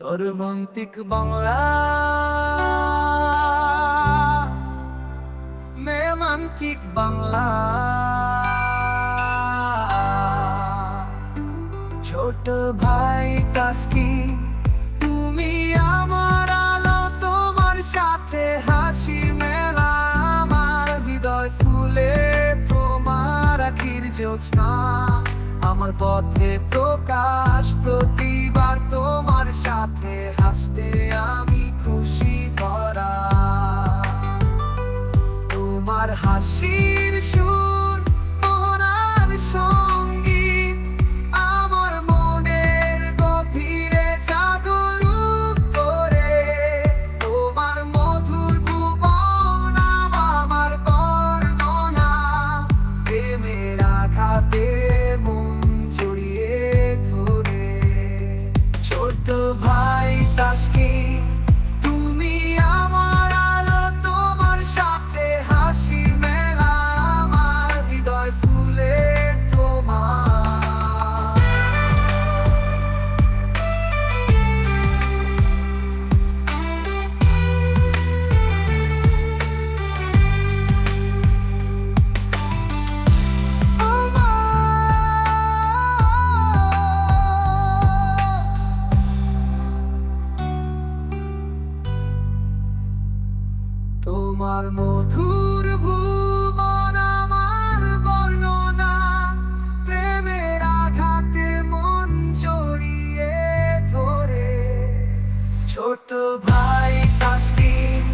তোর মন্তিক বাংলা। মেমান্তিক বাংলা। ছোট ভাই কাসকি, তুমি আমার আলো, তোমার সাথে হাসি মেলা। আমার হৃদয় ফুলে, তোমার আখির আমার পথে প্রকাশ প্রতিবার তোমার সাথে হাসতে আমি খুশি ভরা। তোমার হাসির তোমার মধুর ভুবন আমার বর্ণনা প্রেমের আঘাতে মন চড়িয়ে ধরে। ছোট ভাই তাসকিন